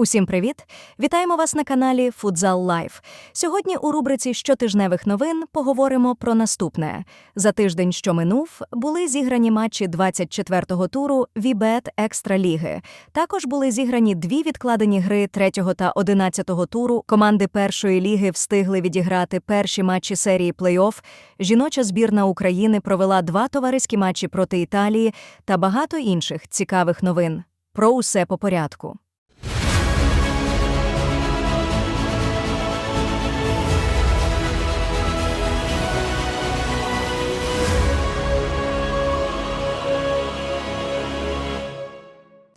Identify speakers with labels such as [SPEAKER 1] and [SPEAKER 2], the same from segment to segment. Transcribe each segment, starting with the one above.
[SPEAKER 1] Усім привіт! Вітаємо вас на каналі Футзал Лайф. Сьогодні у рубриці щотижневих новин поговоримо про наступне. За тиждень, що минув, були зіграні матчі 24-го туру Вібет Екстраліги. Також були зіграні дві відкладені гри 3-го та 11-го туру. Команди першої ліги встигли відіграти перші матчі серії плей-офф. Жіноча збірна України провела два товариські матчі проти Італії та багато інших цікавих новин. Про усе по порядку.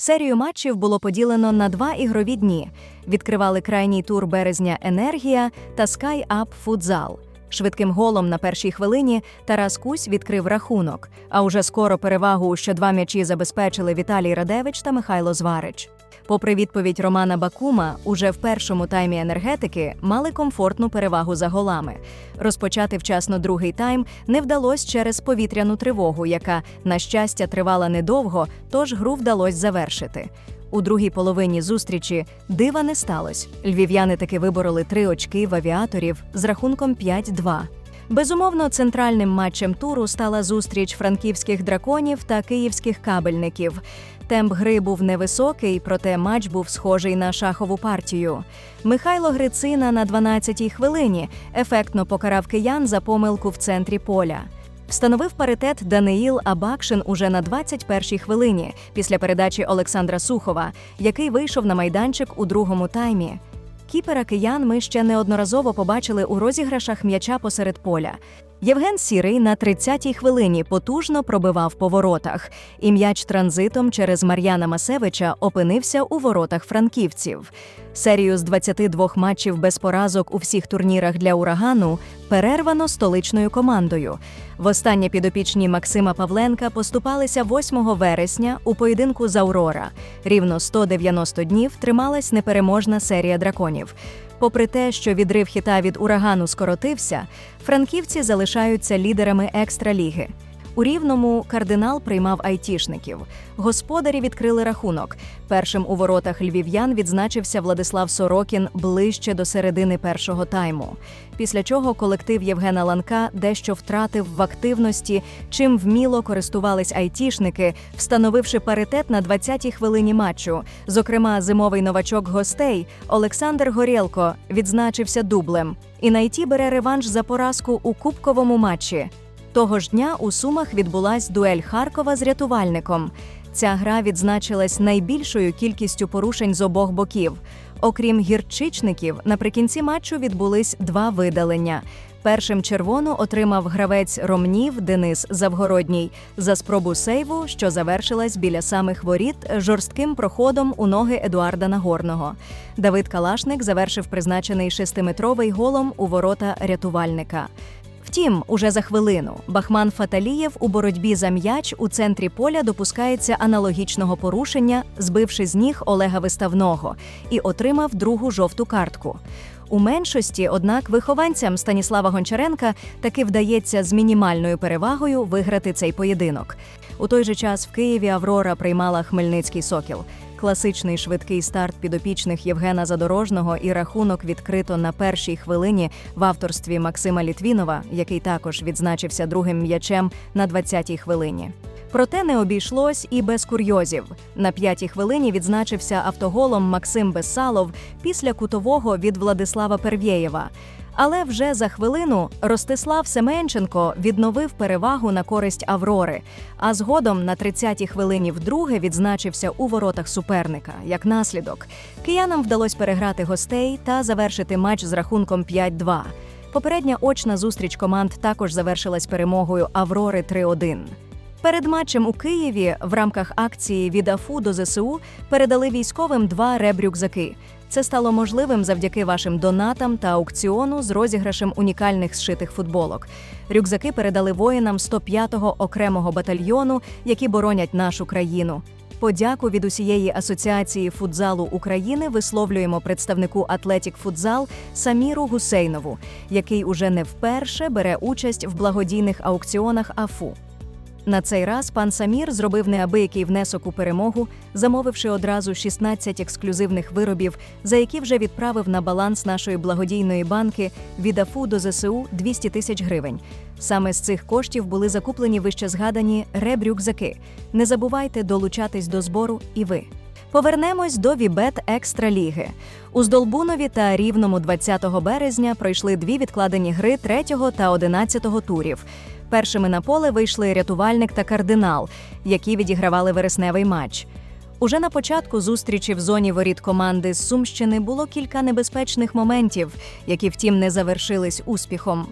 [SPEAKER 1] Серію матчів було поділено на два ігрові дні. Відкривали крайній тур березня Енергія та Sky Up Футзал. Швидким голом на першій хвилині Тарас Кусь відкрив рахунок, а уже скоро перевагу що два м'ячі забезпечили Віталій Радевич та Михайло Зварич. Попри відповідь Романа Бакума, уже в першому таймі енергетики мали комфортну перевагу за голами. Розпочати вчасно другий тайм не вдалося через повітряну тривогу, яка, на щастя, тривала недовго, тож гру вдалося завершити. У другій половині зустрічі дива не сталося. Львів'яни таки вибороли три очки в авіаторів з рахунком 5-2. Безумовно, центральним матчем туру стала зустріч франківських драконів та київських кабельників. Темп гри був невисокий, проте матч був схожий на шахову партію. Михайло Грицина на 12-й хвилині ефектно покарав киян за помилку в центрі поля. Встановив паритет Даниїл Абакшин уже на 21-й хвилині після передачі Олександра Сухова, який вийшов на майданчик у другому таймі. Кіпера киян ми ще неодноразово побачили у розіграшах м'яча посеред поля. Євген Сірий на 30-й хвилині потужно пробивав по воротах, і м'яч транзитом через Мар'яна Масевича опинився у воротах франківців. Серію з 22 матчів без поразок у всіх турнірах для урагану перервано столичною командою. Востаннє підопічні Максима Павленка поступалися 8 вересня у поєдинку з Аврора. Рівно 190 днів трималась непереможна серія драконів. Попри те, що відрив хіта від урагану скоротився, франківці залишаються лідерами екстраліги. У рівному кардинал приймав айтішників. Господарі відкрили рахунок. Першим у воротах львів'ян відзначився Владислав Сорокін ближче до середини першого тайму. Після чого колектив Євгена Ланка дещо втратив в активності, чим вміло користувались айтішники, встановивши паритет на 20-й хвилині матчу. Зокрема, зимовий новачок гостей Олександр Горєлко відзначився дублем. І найті бере реванш за поразку у кубковому матчі. Того ж дня у Сумах відбулась дуель Харкова з рятувальником. Ця гра відзначилась найбільшою кількістю порушень з обох боків. Окрім гірчичників, наприкінці матчу відбулись два видалення. Першим червону отримав гравець Ромнів Денис Завгородній за спробу сейву, що завершилась біля самих воріт жорстким проходом у ноги Едуарда Нагорного. Давид Калашник завершив призначений шестиметровий голом у ворота рятувальника. Втім, уже за хвилину Бахман Фаталієв у боротьбі за м'яч у центрі поля допускається аналогічного порушення, збивши з ніг Олега Виставного, і отримав другу жовту картку. У меншості, однак, вихованцям Станіслава Гончаренка таки вдається з мінімальною перевагою виграти цей поєдинок. У той же час в Києві Аврора приймала Хмельницький сокіл. Класичний швидкий старт підопічних Євгена Задорожного і рахунок відкрито на першій хвилині в авторстві Максима Літвінова, який також відзначився другим м'ячем на 20-й хвилині. Проте не обійшлось і без курйозів. На п'ятій хвилині відзначився автоголом Максим Бессалов після кутового від Владислава Первєєва. Але вже за хвилину Ростислав Семенченко відновив перевагу на користь Аврори, а згодом на 30-й хвилині вдруге відзначився у воротах суперника. Як наслідок, киянам вдалося переграти гостей та завершити матч з рахунком 5-2. Попередня очна зустріч команд також завершилась перемогою Аврори 3-1. Перед матчем у Києві в рамках акції від АФУ до ЗСУ передали військовим два ребрюкзаки. Це стало можливим завдяки вашим донатам та аукціону з розіграшем унікальних зшитих футболок. Рюкзаки передали воїнам 105-го окремого батальйону, які боронять нашу країну. Подяку від усієї асоціації футзалу України висловлюємо представнику Атлетік Футзал Саміру Гусейнову, який уже не вперше бере участь в благодійних аукціонах АФУ. На цей раз пан Самір зробив неабиякий внесок у перемогу, замовивши одразу 16 ексклюзивних виробів, за які вже відправив на баланс нашої благодійної банки від АФУ до ЗСУ 200 тисяч гривень. Саме з цих коштів були закуплені вище згадані ребрюкзаки. Не забувайте долучатись до збору і ви. Повернемось до Вібет Екстраліги. У Здолбунові та Рівному 20 березня пройшли дві відкладені гри 3 та 11 турів. Першими на поле вийшли рятувальник та кардинал, які відігравали вересневий матч. Уже на початку зустрічі в зоні воріт команди з Сумщини було кілька небезпечних моментів, які, втім, не завершились успіхом.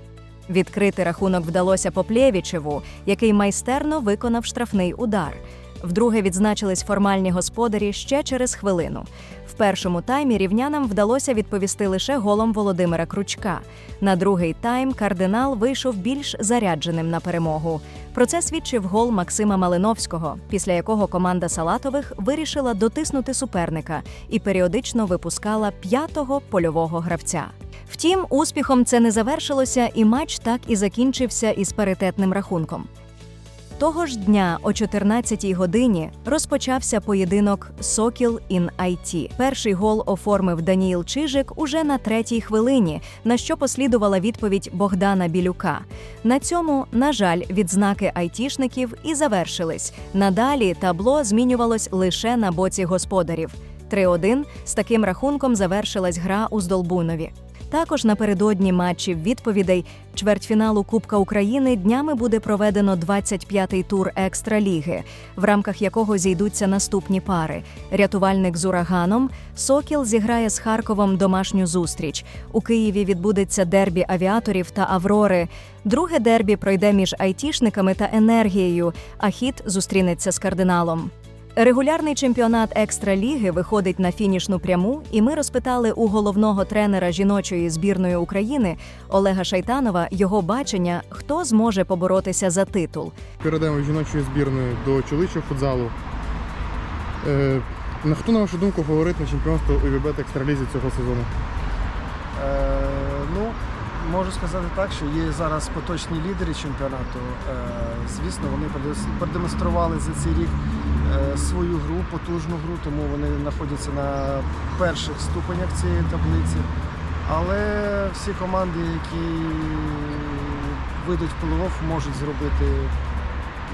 [SPEAKER 1] Відкрити рахунок вдалося Поплєвічеву, який майстерно виконав штрафний удар. Вдруге відзначились формальні господарі ще через хвилину. Першому таймі рівнянам вдалося відповісти лише голом Володимира Кручка. На другий тайм кардинал вийшов більш зарядженим на перемогу. Про це свідчив гол Максима Малиновського, після якого команда Салатових вирішила дотиснути суперника і періодично випускала п'ятого польового гравця. Втім, успіхом це не завершилося, і матч так і закінчився із паритетним рахунком. Того ж дня о 14-й годині розпочався поєдинок Сокіл ін IT. Перший гол оформив Даніїл Чижик уже на третій хвилині, на що послідувала відповідь Богдана Білюка. На цьому, на жаль, відзнаки айтішників і завершились. Надалі табло змінювалось лише на боці господарів. 3-1 з таким рахунком завершилась гра у Здолбунові. Також напередодні матчів відповідей чвертьфіналу Кубка України днями буде проведено 25-й тур екстраліги, в рамках якого зійдуться наступні пари. Рятувальник з ураганом Сокіл зіграє з Харковом домашню зустріч. У Києві відбудеться дербі авіаторів та Аврори. Друге дербі пройде між айтішниками та енергією. А хід зустрінеться з кардиналом. Регулярний чемпіонат екстраліги виходить на фінішну пряму, і ми розпитали у головного тренера жіночої збірної України Олега Шайтанова його бачення, хто зможе поборотися за титул.
[SPEAKER 2] Перейдемо жіночої збірної до чоловічого футзалу. Е, на хто, на вашу думку, фаворит на чемпіонство у ВБТ екстралізі цього сезону?
[SPEAKER 3] Е, ну, можу сказати так, що є зараз поточні лідери чемпіонату. Е, звісно, вони продемонстрували за цей рік свою гру, потужну гру, тому вони знаходяться на перших ступенях цієї таблиці. Але всі команди, які вийдуть в плей-офф, можуть зробити,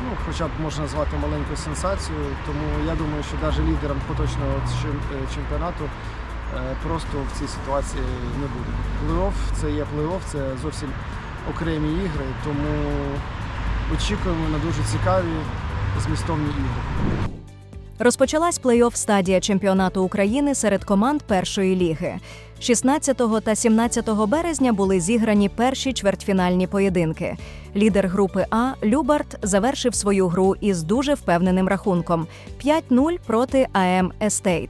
[SPEAKER 3] ну, хоча б можна назвати маленьку сенсацію. Тому я думаю, що навіть лідером поточного е, чемпіонату е, просто в цій ситуації не буде. Плей-офф це є плей-офф, це зовсім окремі ігри, тому очікуємо на дуже цікаві змістовні ігри.
[SPEAKER 1] Розпочалась плей-офф стадія чемпіонату України серед команд першої ліги. 16 та 17 березня були зіграні перші чвертьфінальні поєдинки. Лідер групи А Любарт завершив свою гру із дуже впевненим рахунком 5-0 проти АМ Естейт.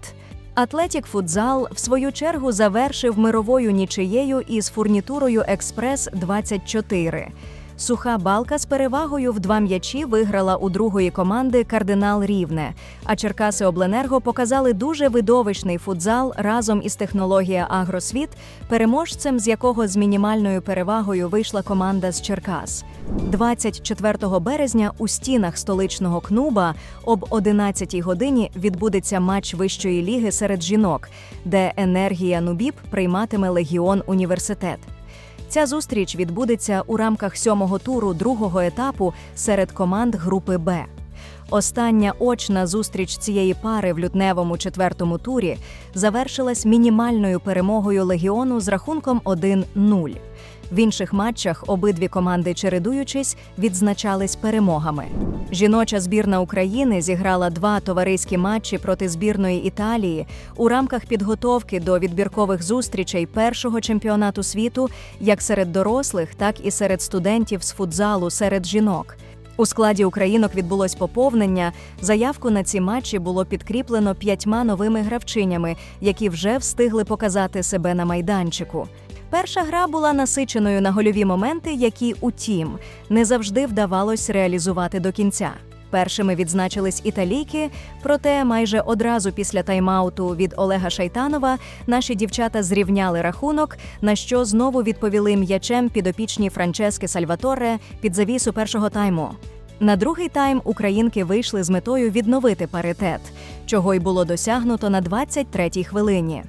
[SPEAKER 1] Атлетік Футзал в свою чергу завершив мировою нічиєю із фурнітурою Експрес 24. Суха балка з перевагою в два м'ячі виграла у другої команди Кардинал Рівне. А Черкаси Обленерго показали дуже видовищний футзал разом із технологія Агросвіт, переможцем з якого з мінімальною перевагою вийшла команда з Черкас. 24 березня у стінах столичного кнуба об 11 годині відбудеться матч вищої ліги серед жінок, де енергія Нубіб прийматиме Легіон Університет. Ця зустріч відбудеться у рамках сьомого туру другого етапу серед команд групи Б. Остання очна зустріч цієї пари в лютневому четвертому турі завершилась мінімальною перемогою легіону з рахунком 1-0. В інших матчах обидві команди, чередуючись, відзначались перемогами. Жіноча збірна України зіграла два товариські матчі проти збірної Італії у рамках підготовки до відбіркових зустрічей першого чемпіонату світу як серед дорослих, так і серед студентів з футзалу серед жінок. У складі українок відбулось поповнення. Заявку на ці матчі було підкріплено п'ятьма новими гравчинями, які вже встигли показати себе на майданчику. Перша гра була насиченою на гольові моменти, які, утім, не завжди вдавалось реалізувати до кінця. Першими відзначились італійки, проте майже одразу після тайм-ауту від Олега Шайтанова наші дівчата зрівняли рахунок, на що знову відповіли м'ячем підопічні Франчески Сальваторе під завісу першого тайму. На другий тайм українки вийшли з метою відновити паритет, чого й було досягнуто на 23-й хвилині.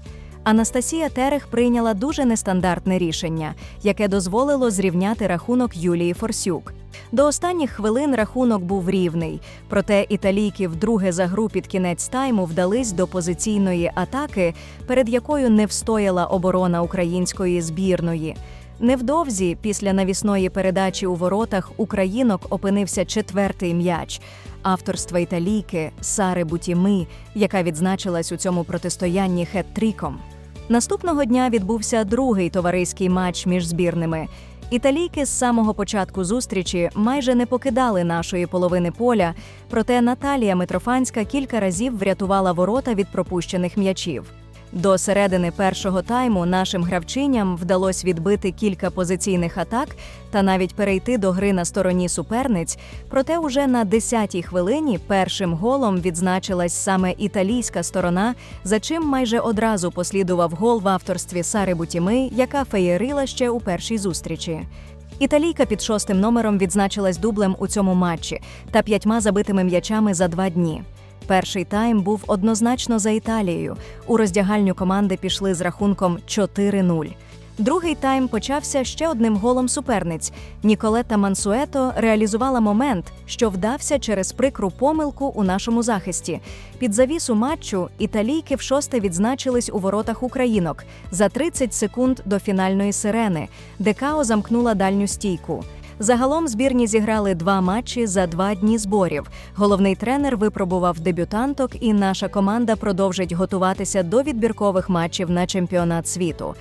[SPEAKER 1] Анастасія Терех прийняла дуже нестандартне рішення, яке дозволило зрівняти рахунок Юлії Форсюк. До останніх хвилин рахунок був рівний, проте італійки вдруге за гру під кінець тайму вдались до позиційної атаки, перед якою не встояла оборона української збірної. Невдовзі, після навісної передачі у воротах, українок опинився четвертий м'яч авторства італійки Сари Бутіми, яка відзначилась у цьому протистоянні хет-тріком. Наступного дня відбувся другий товариський матч між збірними. Італійки з самого початку зустрічі майже не покидали нашої половини поля, проте Наталія Митрофанська кілька разів врятувала ворота від пропущених м'ячів. До середини першого тайму нашим гравчиням вдалося відбити кілька позиційних атак та навіть перейти до гри на стороні суперниць. Проте уже на 10-й хвилині першим голом відзначилась саме італійська сторона, за чим майже одразу послідував гол в авторстві Сари Бутіми, яка феєрила ще у першій зустрічі. Італійка під шостим номером відзначилась дублем у цьому матчі та п'ятьма забитими м'ячами за два дні. Перший тайм був однозначно за Італією. У роздягальню команди пішли з рахунком 4-0. Другий тайм почався ще одним голом суперниць. Ніколета Мансуето реалізувала момент, що вдався через прикру помилку у нашому захисті. Під завісу матчу італійки в шосте відзначились у воротах українок за 30 секунд до фінальної сирени, де Као замкнула дальню стійку. Загалом збірні зіграли два матчі за два дні зборів. Головний тренер випробував дебютанток, і наша команда продовжить готуватися до відбіркових матчів на чемпіонат світу.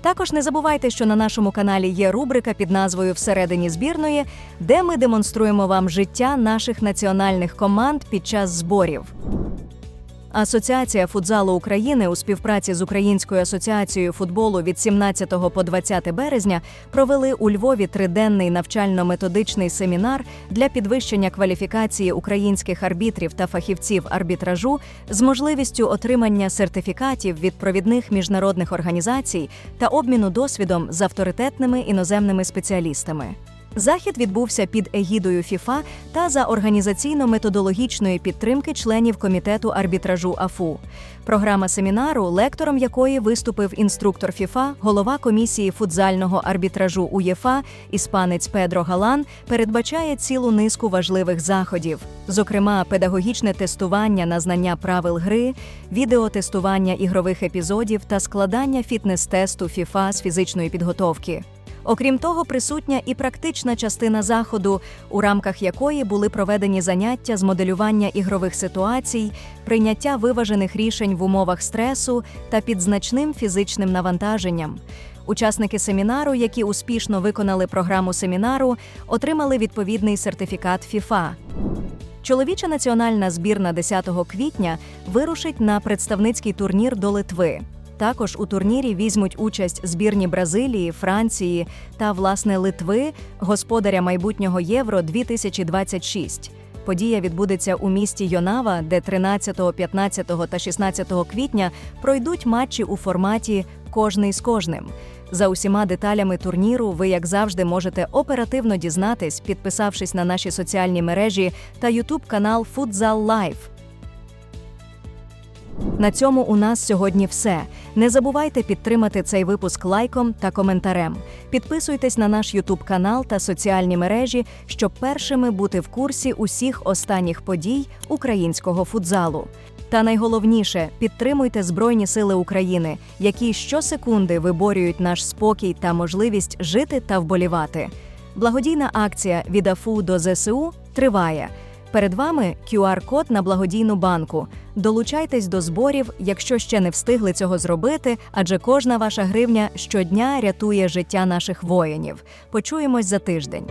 [SPEAKER 1] Також не забувайте, що на нашому каналі є рубрика під назвою Всередині збірної, де ми демонструємо вам життя наших національних команд під час зборів. Асоціація футзалу України у співпраці з Українською асоціацією футболу від 17 по 20 березня провели у Львові триденний навчально-методичний семінар для підвищення кваліфікації українських арбітрів та фахівців арбітражу з можливістю отримання сертифікатів від провідних міжнародних організацій та обміну досвідом з авторитетними іноземними спеціалістами. Захід відбувся під егідою ФІФА та за організаційно-методологічної підтримки членів комітету арбітражу АФУ. Програма семінару, лектором якої виступив інструктор ФІФА, голова комісії футзального арбітражу УЄФА, іспанець Педро Галан, передбачає цілу низку важливих заходів, зокрема, педагогічне тестування на знання правил гри, відеотестування ігрових епізодів та складання фітнес-тесту ФІФА з фізичної підготовки. Окрім того, присутня і практична частина заходу, у рамках якої були проведені заняття з моделювання ігрових ситуацій, прийняття виважених рішень в умовах стресу та під значним фізичним навантаженням. Учасники семінару, які успішно виконали програму семінару, отримали відповідний сертифікат ФІФА. Чоловіча національна збірна 10 квітня вирушить на представницький турнір до Литви. Також у турнірі візьмуть участь збірні Бразилії, Франції та власне Литви, господаря майбутнього Євро 2026. Подія відбудеться у місті Йонава, де 13, 15 та 16 квітня пройдуть матчі у форматі Кожний з кожним. За усіма деталями турніру ви, як завжди, можете оперативно дізнатись, підписавшись на наші соціальні мережі та Ютуб канал Futsal Live. На цьому у нас сьогодні все. Не забувайте підтримати цей випуск лайком та коментарем. Підписуйтесь на наш Ютуб канал та соціальні мережі, щоб першими бути в курсі усіх останніх подій українського футзалу. Та найголовніше підтримуйте Збройні Сили України, які щосекунди виборюють наш спокій та можливість жити та вболівати. Благодійна акція від АФУ до ЗСУ триває. Перед вами QR-код на благодійну банку. Долучайтесь до зборів, якщо ще не встигли цього зробити, адже кожна ваша гривня щодня рятує життя наших воїнів. Почуємось за тиждень.